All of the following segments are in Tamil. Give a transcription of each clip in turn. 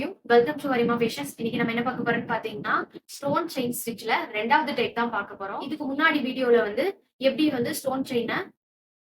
You welcome to Varima fashions இன்னைக்கு நம்ம என்ன பார்க்க போறோம்னு பாத்தீங்கன்னா ஸ்டோன் செயின் ஸ்டிச்ல ரெண்டாவது டைப் தான் பார்க்க போறோம். இதுக்கு முன்னாடி வீடியோல வந்து எப்படி வந்து ஸ்டோன் செயினை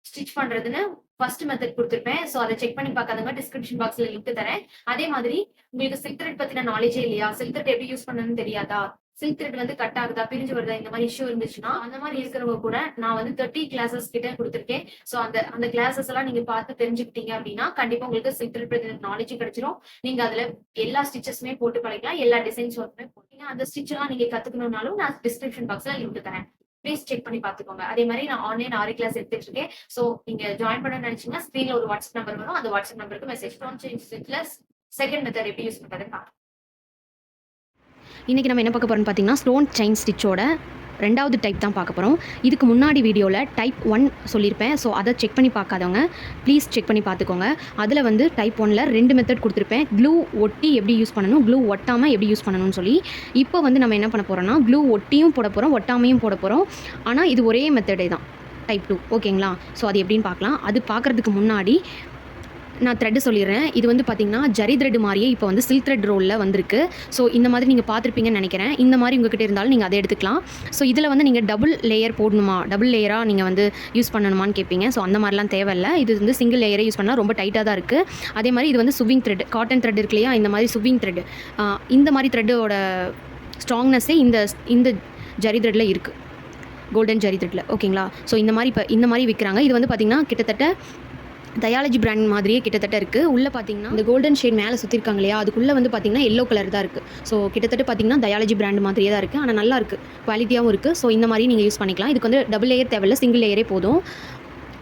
ஸ்டிச் பண்றதுன்னு ஃபர்ஸ்ட் மெத்தட் கொடுத்துருப்பேன். ஸோ அதை செக் பண்ணி பார்க்காதவங்க டிஸ்கிரிப்ஷன் பாக்ஸ்ல லிங்க் தரேன். அதே மாதிரி உங்களுக்கு சில்க் த்ரெட் பத்தின நாலேஜே இல்லையா? சில்க் த்ரெட் எப்படி யூஸ் பண்ணணும்னு தெரியாதா? சில்க் த்ரெட் வந்து கட் ஆகுதா பிரிஞ்சு வருதா இந்த மாதிரி இஷ்யூ இருந்துச்சுன்னா அந்த மாதிரி இருக்கிறவங்க கூட நான் வந்து தேர்ட்டி கிளாஸஸ் கிட்ட கொடுத்துருக்கேன். ஸோ அந்த அந்த கிளாஸஸ் எல்லாம் நீங்க பார்த்து தெரிஞ்சுக்கிட்டீங்க அப்படின்னா கண்டிப்பா உங்களுக்கு சில்க் த்ரெட் நாலேஜ் கிடைச்சிரும். நீங்க அதுல எல்லா ஸ்டிச்சஸுமே போட்டு பழகலாம் எல்லா டிசைன்ஸ் ஒர்க்குமே போட்டீங்க அந்த ஸ்டிச் எல்லாம் நீங்க கத்துக்கணும்னாலும் நான் டிஸ்கிரிப்ஷன் பாக்ஸ்ல லிங்க் தரேன். ப்ளீஸ் செக் பண்ணி பாத்துக்கோங்க அதே மாதிரி நான் ஆன்லைன் ஆறு கிளாஸ் எடுத்துட்டு இருக்கேன். சோ நீங்க ஜாயின் பண்ண நினைச்சீங்கன்னா ஸ்கிரீன்ல ஒரு வாட்ஸ்அப் நம்பர் வரும். அந்த வாட்ஸ்அப் நம்பருக்கு மெசேஜ் ஸ்டோன் செகண்ட் மெத்தட் எப்படி யூஸ் பண்றது பாருங்க. இன்றைக்கி நம்ம என்ன பார்க்க போகிறோம்னு பார்த்தீங்கன்னா ஸ்லோன் செயின் ஸ்டிச்சோட ரெண்டாவது டைப் தான் பார்க்க போகிறோம் இதுக்கு முன்னாடி வீடியோவில் டைப் ஒன் சொல்லியிருப்பேன். ஸோ அதை செக் பண்ணி பார்க்காதவங்க ப்ளீஸ் செக் பண்ணி பார்த்துக்கோங்க. அதில் வந்து டைப் ஒனில் ரெண்டு மெத்தட் கொடுத்துருப்பேன். க்ளூ ஒட்டி எப்படி யூஸ் பண்ணணும் க்ளூ ஒட்டாமல் எப்படி யூஸ் பண்ணணும்னு சொல்லி. இப்போ வந்து நம்ம என்ன பண்ண போகிறோம்னா க்ளூ ஒட்டியும் போட போகிறோம் ஒட்டாமையும் போட போகிறோம் ஆனால் இது ஒரே மெத்தடே தான். டைப் டூ ஓகேங்களா ஸோ அது எப்படின்னு பார்க்கலாம். அது பார்க்குறதுக்கு முன்னாடி நான் த்ரெட்டு சொல்லிடுறேன். இது வந்து பார்த்தீங்கன்னா ஜரி த்ரெட் மாதிரியே இப்போ வந்து சில்க் த்ரெட் ரோலில் வந்திருக்கு. ஸோ இந்த மாதிரி நீங்கள் பார்த்துருப்பீங்கன்னு நினைக்கிறேன். இந்த மாதிரி உங்ககிட்ட இருந்தாலும் நீங்கள் அதை எடுத்துக்கலாம். ஸோ இதில் வந்து நீங்கள் டபுள் லேயர் போடணுமா? டபுள் லேயராக நீங்கள் வந்து யூஸ் பண்ணணுமான்னு கேட்பீங்க ஸோ அந்த மாதிரிலாம் தேவையில்லை. இது வந்து சிங்கிள் லேயரே யூஸ் பண்ணால் ரொம்ப டைட்டாக தான் இருக்குது அதே மாதிரி இது வந்து சுவிங் த்ரெட் காட்டன் த்ரெட் இருக்கு இல்லையா? இந்த மாதிரி சுவிங் த்ரெட் இந்த மாதிரி த்ரெட்டோட ஸ்ட்ராங்னஸ்ஸே இந்த இந்த ஜரி த்ரெட்டில் இருக்குது கோல்டன் ஜரி த்ரெட்டில் ஓகேங்களா ஸோ இந்த மாதிரி இப்போ இந்த மாதிரி விற்கிறாங்க இது வந்து பார்த்திங்கன்னா கிட்டத்தட்ட தயாலஜி பிராண்ட் மாதிரியே கிட்டத்தட்ட இருக்குது உள்ளே பார்த்தீங்கன்னா இந்த கோல்டன் ஷேட் மேலே சுற்றிருக்காங்க இல்லையா? அதுக்குள்ளே வந்து பார்த்தீங்கன்னா எல்லோ கலர் தான் இருக்குது ஸோ கிட்டத்தட்ட பார்த்தீங்கன்னா தயாலஜி பிராண்ட் மாதிரியே தான் இருக்குது ஆனால் நல்லா இருக்குது குவாலிட்டியாகவும் இருக்குது ஸோ இந்த மாதிரி நீங்கள் யூஸ் பண்ணிக்கலாம். இதுக்கு வந்து டபுள் லேயர் தேவையில்ல. சிங்கிள் லேயரே போதும்.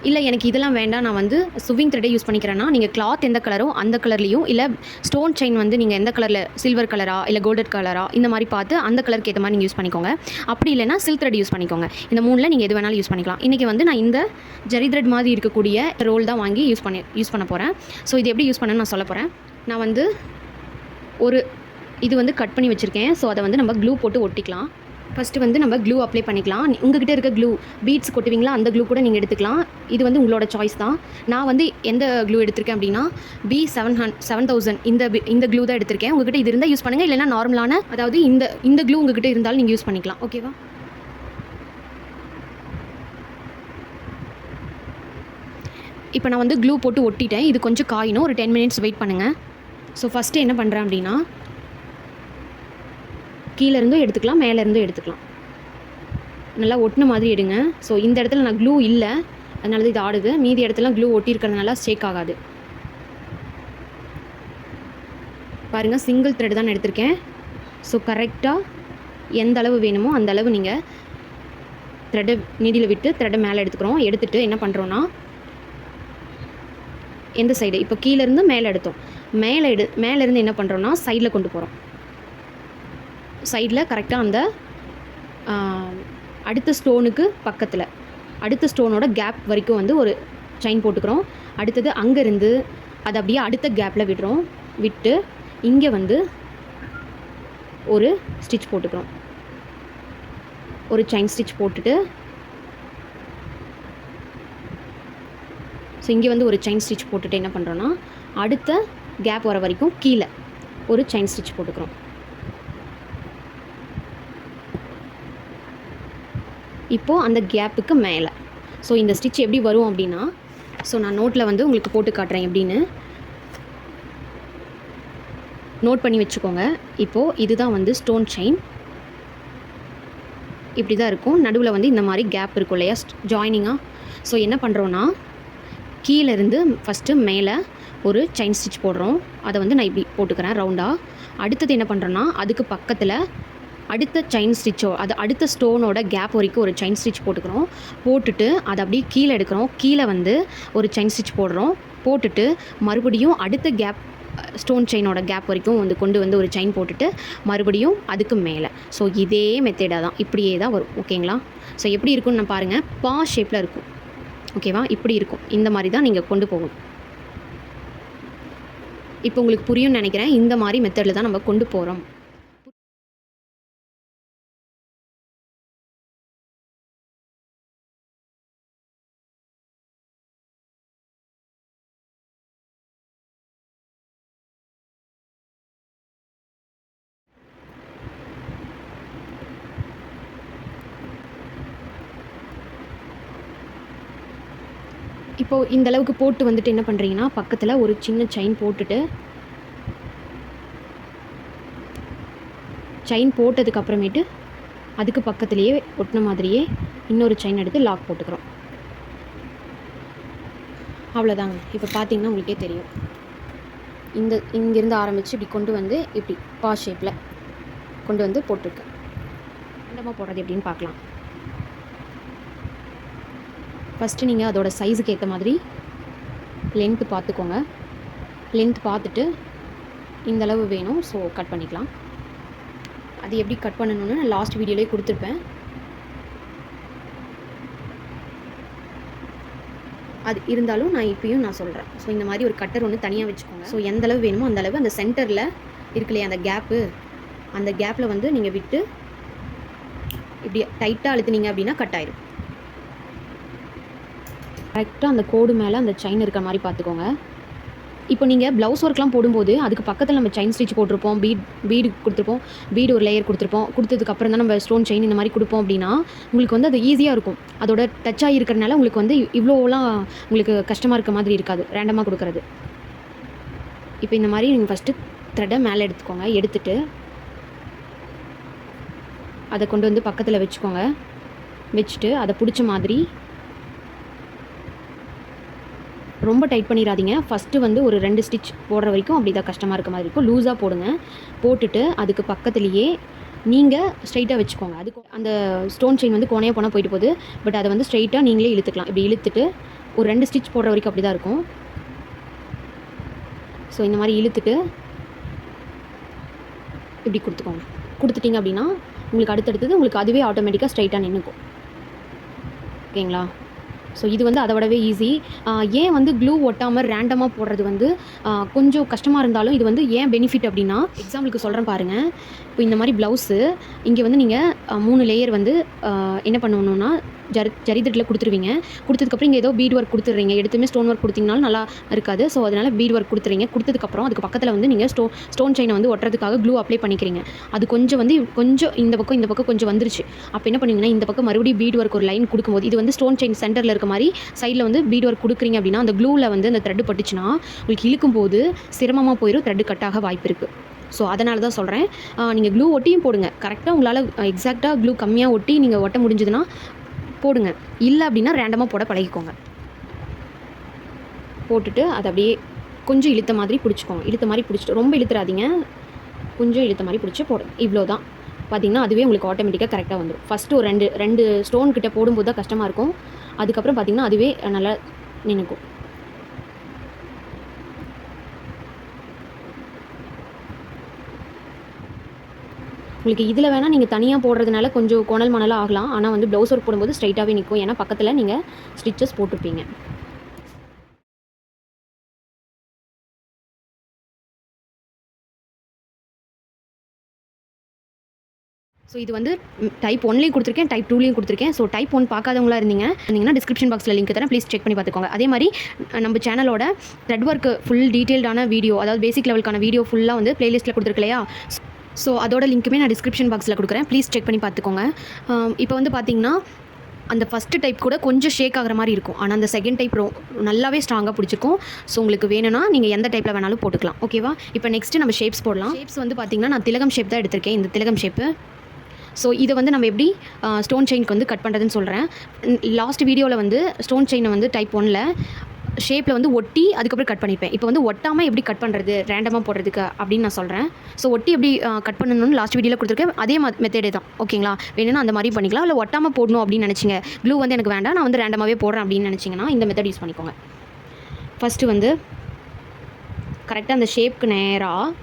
இல்லை எனக்கு இதெல்லாம் வேண்டாம். நான் வந்து சுவிங் த்ரெட்டை யூஸ் பண்ணிக்கிறேன்னா நீங்கள் கிளாத் எந்த கலரோ அந்த கலர்லேயும் இல்லை ஸ்டோன் செயின் வந்து நீங்கள் எந்த கலரில் சில்வர் கலரா இல்லை கோல்டன் கலரா இந்த மாதிரி பார்த்து அந்த கலருக்கு ஏற்ற மாதிரி நீங்கள் யூஸ் பண்ணிக்கோங்க. அப்படி இல்லைனா சில்க் த்ரெட் யூஸ் பண்ணிக்கோங்க. இந்த மூணில் நீங்கள் எது வேணாலும் யூஸ் பண்ணிக்கலாம். இன்றைக்கி வந்து நான் இந்த ஜரி த்ரெட் மாதிரி இருக்கக்கூடிய ரோல் தான் வாங்கி யூஸ் பண்ணி யூஸ் பண்ண போகிறேன் ஸோ இது எப்படி யூஸ் பண்ணணும்னு நான் சொல்ல போகிறேன் நான் வந்து ஒரு இது வந்து கட் பண்ணி வச்சுருக்கேன். ஸோ அதை வந்து நம்ம க்ளூ போட்டு ஒட்டிக்கலாம். ஃபஸ்ட்டு வந்து நம்ம க்ளூ அப்ளை பண்ணிக்கலாம். உங்ககிட்ட இருக்க க்ளூ பீட்ஸ் கொட்டுவீங்களா? அந்த க்ளூ கூட நீங்கள் எடுத்துக்கலாம். இது வந்து உங்களோட சாய்ஸ் தான். நான் வந்து எந்த க்ளூ எடுத்திருக்கேன் அப்படின்னா B seven hunt seven thousand இந்த இந்த க்ளூ தான் எடுத்திருக்கேன். உங்ககிட்ட இது இருந்தால் யூஸ் பண்ணுங்கள் இல்லைனா நார்மலான அதாவது இந்த இந்த க்ளூ உங்ககிட்ட இருந்தாலும் நீங்கள் யூஸ் பண்ணிக்கலாம். ஓகேவா இப்போ நான் வந்து க்ளூ போட்டு ஒட்டிட்டேன். இது கொஞ்சம் காயினும் ஒரு டென் மினிட்ஸ் வெயிட் பண்ணுங்கள் ஸோ ஃபஸ்ட்டு என்ன பண்ணுறேன் அப்படின்னா கீழே இருந்தும் எடுத்துக்கலாம் மேலே இருந்தும் எடுத்துக்கலாம். நல்லா ஒட்டின மாதிரி எடுங்க. ஸோ இந்த இடத்துல நான் க்ளூ இல்லை. அதனால தான் இது ஆடுது. மீதி இடத்துல க்ளூ ஒட்டியிருக்கிறதுனால ஸ்டேக் ஷேக் ஆகாது. பாருங்கள் சிங்கிள் த்ரெட் தான் எடுத்திருக்கேன். ஸோ கரெக்டாக எந்த அளவு வேணுமோ அந்த அளவு நீங்கள் த்ரெட்டை நீடியில் விட்டு த்ரெட்டை மேலே எடுத்துக்கிறோம். எடுத்துகிட்டு என்ன பண்ணுறோன்னா எந்த சைடு இப்போ கீழேருந்து மேலே எடுத்தோம். மேலே எடு மேலேருந்து என்ன பண்ணுறோன்னா சைடில் கொண்டு போகிறோம் சைடில் கரெக்டாக அந்த அடுத்த ஸ்டோனுக்கு பக்கத்தில். அடுத்த ஸ்டோனோட கேப் வரைக்கும் வந்து ஒரு செயின் போட்டுக்கிறோம். அடுத்தது அங்கேருந்து அதை அப்படியே அடுத்த கேப்பில் விடுறோம். விட்டு இங்கே வந்து ஒரு ஸ்டிச் போட்டுக்கிறோம். ஒரு செயின் ஸ்டிச் போட்டுட்டு ஸோ இங்கே வந்து ஒரு செயின் ஸ்டிச் போட்டுட்டு என்ன பண்ணுறோன்னா அடுத்த கேப் வர வரைக்கும் கீழே ஒரு செயின் ஸ்டிச் போட்டுக்கிறோம். இப்போது அந்த கேப்புக்கு மேலே. ஸோ இந்த ஸ்டிச் எப்படி வரும் அப்படின்னா ஸோ நான் நோட்டில் வந்து உங்களுக்கு போட்டு காட்டுறேன் எப்படின்னு. நோட் பண்ணி வச்சுக்கோங்க. இப்போது இதுதான் வந்து ஸ்டோன் செயின் இப்படி தான் இருக்கும். நடுவில் வந்து இந்த மாதிரி கேப் இருக்கும் இல்லையா? ஜாயினிங்காக ஸோ என்ன பண்ணுறோன்னா கீழே இருந்து ஃபஸ்ட்டு மேலே ஒரு செயின் ஸ்டிச் போடுறோம். அதை வந்து நான் இப்படி போட்டுக்கிறேன் ரவுண்டாக அடுத்தது என்ன பண்ணுறேன்னா அதுக்கு பக்கத்தில் அடுத்த செயின் ஸ்டிச்சோ அது அடுத்த ஸ்டோனோட கேப் வரைக்கும் ஒரு செயின் ஸ்டிச் போட்டுக்கிறோம். போட்டுட்டு அதை அப்படியே கீழே எடுக்கிறோம். கீழே வந்து ஒரு செயின் ஸ்டிச் போடுறோம். போட்டுட்டு மறுபடியும் அடுத்த கேப் ஸ்டோன் செயினோட கேப் வரைக்கும் வந்து கொண்டு வந்து ஒரு செயின் போட்டுட்டு மறுபடியும் அதுக்கு மேலே. ஸோ இதே மெத்தேடாக தான். இப்படியே தான் வரும். ஓகேங்களா ஸோ எப்படி இருக்கும்னு நான் பாருங்கள் பா ஷேப்பில் இருக்கும். ஓகேவா இப்படி இருக்கும். இந்த மாதிரி தான் நீங்கள் கொண்டு போகணும். இப்போ உங்களுக்கு புரியும்னு நினைக்கிறேன். இந்த மாதிரி மெத்தடில் தான் நம்ம கொண்டு போகிறோம் இப்போது இந்த அளவுக்கு போட்டு வந்துட்டு என்ன பண்ணுறீங்கன்னா பக்கத்தில் ஒரு சின்ன செயின் போட்டுட்டு செயின் போட்டதுக்கு அப்புறமேட்டு அதுக்கு பக்கத்துலேயே ஒட்டின மாதிரியே இன்னொரு செயின் எடுத்து லாக் போட்டுக்கிறோம். அவ்வளோதாங்க இப்போ பார்த்தீங்கன்னா உங்களுக்கே தெரியும். இந்த இங்கேருந்து ஆரம்பித்து இப்படி கொண்டு வந்து இப்படி பா ஷேப்பில் கொண்டு வந்து போட்டிருக்கேன். ரெண்டமாக போடுறது எப்படின்னு பார்க்கலாம். ஃபஸ்ட்டு நீங்கள் அதோட சைஸுக்கு ஏற்ற மாதிரி லென்த்து பார்த்துக்கோங்க. லென்த் பார்த்துட்டு இந்தளவு வேணும் ஸோ கட் பண்ணிக்கலாம். அது எப்படி கட் பண்ணணும்னு நான் லாஸ்ட் வீடியோலேயே கொடுத்துருப்பேன். அது இருந்தாலும் நான் இப்பயும் நான் சொல்கிறேன் ஸோ இந்த மாதிரி ஒரு கட்டர் ஒன்று தனியாக வச்சுக்கோங்க. ஸோ எந்த அளவு வேணுமோ அந்த அளவு அந்த சென்டரில் இருக்கில்லையா அந்த கேப்பு அந்த கேப்பில் வந்து நீங்கள் விட்டு இப்படி டைட்டாக அழுத்துனீங்க அப்படின்னா கட் ஆயிரும். கரெக்டாக அந்த கோடு மேலே அந்த செயின் இருக்கிற மாதிரி பார்த்துக்கோங்க. இப்போ நீங்கள் ப்ளவுஸ் ஒர்க்லாம் போடும்போது அதுக்கு பக்கத்தில் நம்ம செயின் ஸ்டிச் போட்டிருப்போம் பீட் பீடு கொடுத்துருப்போம் பீடு ஒரு லேயர் கொடுத்துருப்போம் கொடுத்ததுக்கப்புறம் தான் நம்ம ஸ்டோன் செயின் இந்த மாதிரி கொடுப்போம் அப்படின்னா உங்களுக்கு வந்து அது ஈஸியாக இருக்கும். அதோட டச் ஆகி இருக்கிறனால உங்களுக்கு வந்து இவ்வளோலாம் உங்களுக்கு கஷ்டமாக இருக்க மாதிரி இருக்காது ரேண்டமாக கொடுக்குறது. இப்போ இந்த மாதிரி நீங்கள் ஃபஸ்ட்டு த்ரெட்டை மேலே எடுத்துக்கோங்க எடுத்துட்டு அதை கொண்டு வந்து பக்கத்தில் வச்சுக்கோங்க. வச்சுட்டு அதை பிடிச்ச மாதிரி ரொம்ப டைட் பண்ணிடாதீங்க ஃபஸ்ட்டு வந்து ஒரு ரெண்டு ஸ்டிச் போடுற வரைக்கும் அப்படி தான் கஷ்டமாக இருக்க மாதிரி இருக்கும். லூஸாக போடுங்க. போட்டுட்டு அதுக்கு பக்கத்துலேயே நீங்கள் ஸ்ட்ரைட்டாக வச்சுக்கோங்க. அதுக்கு அந்த ஸ்டோன் செயின் வந்து கோணையாக போனால் போயிட்டு போகுது. பட் அதை வந்து ஸ்ட்ரைட்டாக நீங்களே இழுத்துக்கலாம். இப்படி இழுத்துட்டு ஒரு ரெண்டு ஸ்டிச் போடுற வரைக்கும் அப்படி தான் இருக்கும். ஸோ இந்த மாதிரி இழுத்துட்டு இப்படி கொடுத்துக்கோங்க. கொடுத்துட்டீங்க அப்படின்னா உங்களுக்கு அடுத்தடுத்தது உங்களுக்கு அதுவே ஆட்டோமேட்டிக்காக ஸ்ட்ரைட்டாக நின்றுக்கும் ஓகேங்களா? ஸோ இது வந்து அதை விடவே ஈஸி ஏன் வந்து க்ளூ ஒட்டாமல் ரேண்டமாக போடுறது வந்து கொஞ்சம் கஷ்டமாக இருந்தாலும் இது வந்து ஏன் பெனிஃபிட் அப்படின்னா எக்ஸாம்பிளுக்கு சொல்கிறேன் பாருங்கள் இப்போ இந்த மாதிரி ப்ளவுஸு இங்கே வந்து நீங்கள் மூணு லேயர் வந்து என்ன பண்ணணும்னா ஜரி ஜரிதட்டில் கொடுத்துருவீங்க. கொடுத்ததுக்கப்புறம் இங்கே ஏதோ பீட் ஒர்க் கொடுத்துறீங்க எடுத்துமே ஸ்டோன் ஒர்க் கொடுத்தீங்கனாலும் நல்லா இருக்காது. ஸோ அதனால் பீட் ஒர்க் கொடுத்துறீங்க. கொடுத்ததுக்கப்புறம் அதுக்கு பக்கத்தில் வந்து நீங்கள் ஸ்டோ ஸ்டோன் செயினை வந்து ஒட்டுறதுக்காக க்ளூ அப்ளை பண்ணிக்கிறீங்க. அது கொஞ்சம் வந்து கொஞ்சம் இந்த பக்கம் இந்த பக்கம் கொஞ்சம் வந்துருச்சு. அப்போ என்ன பண்ணுவீங்கன்னா இந்த பக்கம் மறுபடியும் பீட் ஒர்க் ஒரு லைன் கொடுக்கும்போது இது வந்து ஸ்டோன் செயின் சென்டரில் இருக்க மாதிரி சைடில் வந்து பீட் ஒர்க் கொடுக்குறீங்க அப்படின்னா அந்த க்ளூவில் வந்து அந்த த்ரெட் பட்டுச்சுன்னா உங்களுக்கு இழுக்கும் போது சிரமமாக போயிடும் த்ரெட்டு கட்டாக வாய்ப்பு இருக்குது ஸோ அதனால தான் சொல்கிறேன் நீங்கள் க்ளூ ஒட்டியும் போடுங்க. கரெக்டாக உங்களால் எக்ஸாக்டாக க்ளூ கம்மியாக ஒட்டி நீங்கள் ஒட்ட முடிஞ்சதுன்னா போடுங்க. இல்லை அப்படின்னா ரேண்டமாக போட பழகிக்கோங்க. போட்டுட்டு அதை அப்படியே கொஞ்சம் இழுத்த மாதிரி பிடிச்சிக்கோங்க. இழுத்த மாதிரி பிடிச்சிட்டு ரொம்ப இழுத்துறாதீங்க. கொஞ்சம் இழுத்த மாதிரி பிடிச்சி போடுங்க இவ்வளோ தான் பார்த்தீங்கன்னா அதுவே உங்களுக்கு ஆட்டோமேட்டிக்காக கரெக்டாக வந்துடும் ஃபஸ்ட்டு ஒரு ரெண்டு ரெண்டு ஸ்டோன் கிட்ட போடும்போது தான் கஷ்டமாக இருக்கும். அதுக்கப்புறம் பார்த்திங்கன்னா அதுவே நல்லா நினைக்கும் உங்களுக்கு இதில் வேணால் நீங்கள் தனியாக போடுறதுனால கொஞ்சம் கோணல் மணலாக ஆகலாம். ஆனால் வந்து ப்ளவுஸ் ஒர்க் போடும்போது ஸ்ட்ரைட்டாகவே நிற்கும் ஏன்னா பக்கத்தில் நீங்கள் ஸ்டிச்சஸ் போட்டிருப்பீங்க. ஸோ இது வந்து டைப் ஒன்லேயும் கொடுத்துருக்கேன் டைப் டூலையும் கொடுத்துருக்கேன். ஸோ டைப் ஒன் பார்க்காதவங்களா இருந்தீங்க இருந்தீங்கன்னா டிஸ்கிரிப்ஷன் பாக்ஸில் லிங்க் தரேன். ப்ளீஸ் செக் பண்ணி பார்த்துக்கோங்க. அதே மாதிரி நம்ம சேனலோட த்ரெட் ஒர்க்கு ஃபுல் டீட்டெயில்டான வீடியோ அதாவது பேசிக் லெவலுக்கான வீடியோ ஃபுல்லாக வந்து பிளேலிஸ்ட்டில் கொடுத்துருக்கு இல்லையா? ஸோ அதோட லிங்க்குமே நான் டிஸ்கிரிப்ஷன் பாக்ஸில் கொடுக்குறேன். ப்ளீஸ் செக் பண்ணி பார்த்துக்கோங்க. இப்போ வந்து பார்த்தீங்கன்னா அந்த ஃபஸ்ட்டு டைப் கூட கொஞ்சம் ஷேக் ஆகிற மாதிரி இருக்கும். ஆனால் அந்த செகண்ட் டைப் ரோ நல்லாவே ஸ்ட்ராங்காக பிடிச்சிருக்கும். ஸோ உங்களுக்கு வேணும்னா நீங்கள் எந்த டைப்பில் வேணாலும் போட்டுக்கலாம். ஓகேவா இப்போ நெக்ஸ்ட்டு நம்ம ஷேப்ஸ் போடலாம். ஷேப்ஸ் வந்து பார்த்திங்கன்னா நான் திலகம் ஷேப் தான் எடுத்திருக்கேன். இந்த திலகம் ஷேப்பு ஸோ இதை வந்து நம்ம எப்படி ஸ்டோன் செயினுக்கு வந்து கட் பண்ணுறதுன்னு சொல்கிறேன் லாஸ்ட் வீடியோவில் வந்து ஸ்டோன் செயினை வந்து டைப் ஒனில் ஷேப்பில் வந்து ஒட்டி அதுக்கப்புறம் கட் பண்ணிப்பேன். இப்போ வந்து ஒட்டாமல் எப்படி கட் பண்ணுறது ரேண்டமாக போடுறதுக்கு அப்படின்னு நான் சொல்கிறேன் ஸோ ஒட்டி எப்படி கட் பண்ணணும்னு லாஸ்ட் வீடியோவில் கொடுத்துருக்கேன். அதே மெத்தடே தான். ஓகேங்களா வேணும்னா அந்த மாதிரி பண்ணிக்கலாம். இல்லை ஒட்டாமல் போடணும் அப்படின்னு நினச்சிங்க. க்ளூ வந்து எனக்கு வேண்டாம். நான் வந்து ரேண்டமாகவே போடுறேன் அப்படின்னு நினச்சிங்கன்னா இந்த மெத்தட் யூஸ் பண்ணிக்கோங்க. ஃபஸ்ட்டு வந்து கரெக்டாக அந்த ஷேப்க்கு நேராக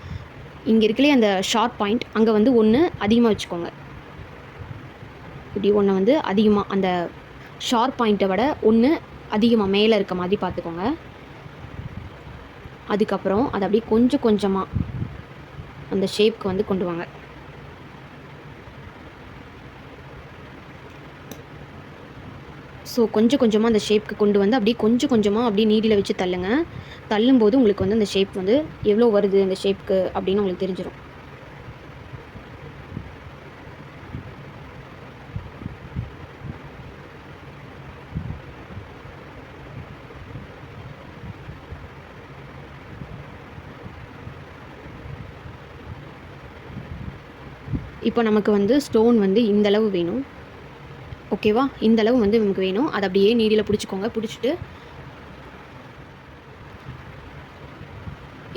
இங்கே இருக்கலையே அந்த ஷார்ப் பாயிண்ட் அங்கே வந்து ஒன்று அதிகமாக வச்சுக்கோங்க. இப்படி ஒன்று வந்து அதிகமாக அந்த ஷார்ப் பாயிண்ட்டை விட ஒன்று அதிகமாக மேலே இருக்க மாதிரி பார்த்துக்கோங்க அதுக்கப்புறம் அதை அப்படியே கொஞ்சம் கொஞ்சமாக அந்த ஷேப்க்கு வந்து கொண்டு வாங்க. ஸோ கொஞ்சம் கொஞ்சமாக அந்த ஷேப்க்கு கொண்டு வந்து அப்படியே கொஞ்சம் கொஞ்சமாக அப்படியே நீடியில் வச்சு தள்ளுங்க. தள்ளும்போது உங்களுக்கு வந்து அந்த ஷேப் வந்து எவ்வளோ வருது அந்த ஷேப்க்கு அப்படின்னு உங்களுக்கு தெரிஞ்சிடும் இப்போ நமக்கு வந்து ஸ்டோன் வந்து இந்தளவு வேணும். ஓகேவா இந்தளவு வந்து நமக்கு வேணும். அதை அப்படியே நீடியில் பிடிச்சிக்கோங்க. பிடிச்சிட்டு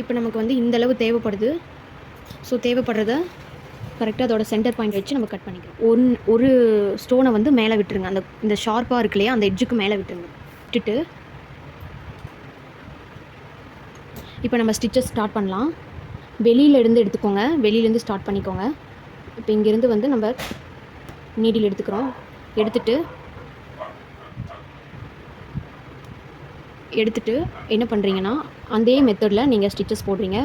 இப்போ நமக்கு வந்து இந்த அளவு தேவைப்படுது. ஸோ தேவைப்படுறத கரெக்டாக அதோட சென்டர் பாயிண்ட் வச்சு நம்ம கட் பண்ணிக்கிறோம் ஒன் ஒரு ஸ்டோனை வந்து மேலே விட்டுருங்க. அந்த இந்த ஷார்ப்பாக இருக்கு இல்லையா? அந்த எட்ஜுக்கு மேலே விட்டுருங்க. விட்டுட்டு இப்போ நம்ம ஸ்டிச்சஸ் ஸ்டார்ட் பண்ணலாம். வெளியிலேருந்து எடுத்துக்கோங்க. வெளியிலேருந்து ஸ்டார்ட் பண்ணிக்கோங்க. இப்போ இங்கேருந்து வந்து நம்ம நீடில் எடுத்துக்கிறோம். எடுத்துட்டு எடுத்துட்டு என்ன பண்ணுறீங்கன்னா அதே மெத்தடில் நீங்கள் ஸ்டிச்சஸ் போடுறீங்க.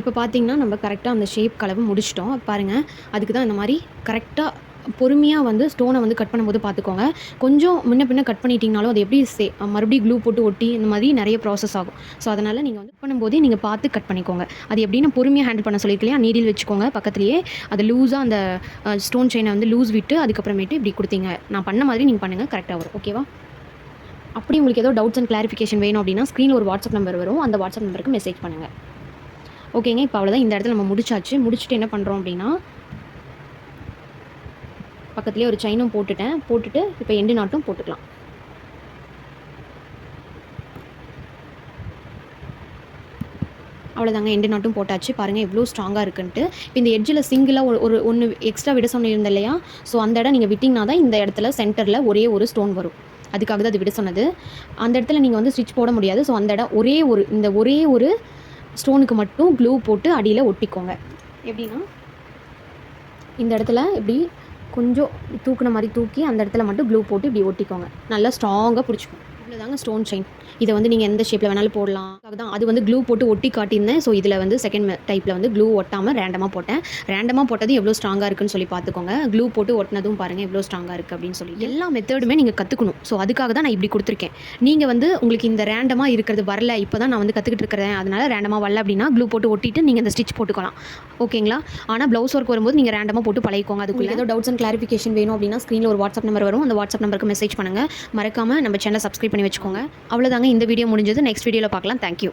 இப்போ பார்த்தீங்கன்னா நம்ம கரெக்டாக அந்த ஷேப் கலவை முடிச்சிட்டோம். பாருங்கள் அதுக்கு தான் இந்த மாதிரி கரெக்டாக பொறுமையாக வந்து ஸ்டோனை வந்து கட் பண்ணும்போது பார்த்துக்கோங்க. கொஞ்சம் முன்ன பின்ன கட் பண்ணிட்டீங்கனாலும் அது எப்படி சே மறுபடியும் க்ளூ போட்டு ஒட்டி இந்த மாதிரி நிறைய ப்ராசஸ் ஆகும். ஸோ அதனால் நீங்கள் வந்து பண்ணும்போதே நீங்கள் பார்த்து கட் பண்ணிக்கோங்க. அது எப்படின்னு பொறுமையாக ஹேண்டில் பண்ண சொல்லியிருக்கலையா நீடில் வச்சுக்கோங்க பக்கத்துலேயே. அது லூஸாக அந்த ஸ்டோன் செயினை வந்து லூஸ் விட்டு அதுக்கப்புறமேட்டு இப்படி கொடுத்தீங்க. நான் பண்ண மாதிரி நீங்கள் பண்ணுங்கள் கரெக்டாக வரும். ஓகேவா அப்படி உங்களுக்கு ஏதோ டவுட்ஸ் அண்ட் கிளாரிஃபிகேஷன் வேணும் அப்படின்னா ஸ்க்ரீனில் ஒரு வாட்ஸ்அப் நம்பர் வரும். அந்த வாட்ஸ்அப் நம்பருக்கு மெசேஜ் பண்ணுங்கள் ஓகேங்க இப்போ அவ்வளோதான் இந்த இடத்துல நம்ம முடிச்சாச்சு. முடிச்சுட்டு என்ன பண்ணுறோம் அப்படின்னா பக்கத்துலேயே ஒரு செயினும் போட்டுட்டேன். போட்டுட்டு இப்போ எண்டு நாட்டும் போட்டுக்கலாம். அவ்வளோதாங்க எண்டு நாட்டும் போட்டாச்சு. பாருங்கள் எவ்வளோ ஸ்ட்ராங்காக இருக்குன்ட்டு. இப்போ இந்த எட்ஜில் சிங்கிளாக ஒரு ஒரு ஒன்று எக்ஸ்ட்ரா விட சொன்னிருந்தேன் இல்லையா? ஸோ அந்த இடம் நீங்கள் விட்டிங்கன்னா தான் இந்த இடத்துல சென்டரில் ஒரே ஒரு ஸ்டோன் வரும். அதுக்காக தான் அது விட சொன்னது. அந்த இடத்துல நீங்கள் வந்து ஸ்டிச் போட முடியாது. ஸோ அந்த இடம் ஒரே ஒரு இந்த ஒரே ஒரு ஸ்டோனுக்கு மட்டும் க்ளூ போட்டு அடியில் ஒட்டிக்கோங்க. எப்படின்னா இந்த இடத்துல இப்படி கொஞ்சம் தூக்குன மாதிரி தூக்கி அந்த இடத்துல மட்டும் க்ளூ போட்டு இப்படி ஒட்டிக்கோங்க. நல்லா ஸ்ட்ராங்காக பிடிச்சிக்கோங்க. இவ்வளோதாங்க ஸ்டோன் செயின் இதை வந்து நீங்கள் எந்த ஷேப்பில் வேணாலும் போடலாம். அதுதான் அது வந்து க்ளூ போட்டு ஒட்டி காட்டியிருந்தேன். ஸோ இதில் வந்து செகண்ட் டைப்பில் வந்து க்ளூ ஒட்டாமல் ரேண்டமாக போட்டேன். ரேண்டமாக போட்டது எவ்வளோ ஸ்ட்ராங்காக இருக்குன்னு சொல்லி பார்த்துக்கோங்க. க்ளூ போட்டு ஒட்டினதும் பாருங்கள் எவ்வளோ ஸ்ட்ராங்காக இருக்குது அப்படின்னு சொல்லி. எல்லா மெத்தடுமே நீங்கள் கற்றுக்கணும் ஸோ அதுக்காக தான் நான் இப்படி கொடுத்துருக்கேன். நீங்கள் வந்து உங்களுக்கு இந்த ரேண்டமாக இருக்கிறது வரல. இப்போ தான் நான் வந்து கற்றுக்கிட்டு இருக்கிறேன். அதனால் ரேண்டமாக வரல அப்படின்னா க்ளூ போட்டு ஒட்டிட்டு நீங்கள் இந்த ஸ்டிச் போட்டுக்கலாம். ஓகேங்களா? ஆனால் ப்ளவுஸ் ஒர்க் வரும்போது நீங்கள் ரேண்டமாக போட்டு பழகிக்கோங்க. அதுக்குள்ளே ஏதோ டவுட்ஸ் அண்ட் கிளாரிஃபிகேஷன் வேணும் அப்படின்னா ஸ்க்ரீனில் ஒரு வாட்ஸ்அப் நம்பர் வரும். அந்த வாட்ஸ்அப் நம்பருக்கு மெசேஜ் பண்ணுங்கள் மறக்காமல் நம்ம சேனலை சப்ஸ்கிரைப் பண்ணி வச்சுக்கோங்க. அவ்வளோதாங்க இந்த வீடியோ முடிஞ்சது. நெக்ஸ்ட் வீடியோவில் பார்க்கலாம். தேங்க்யூ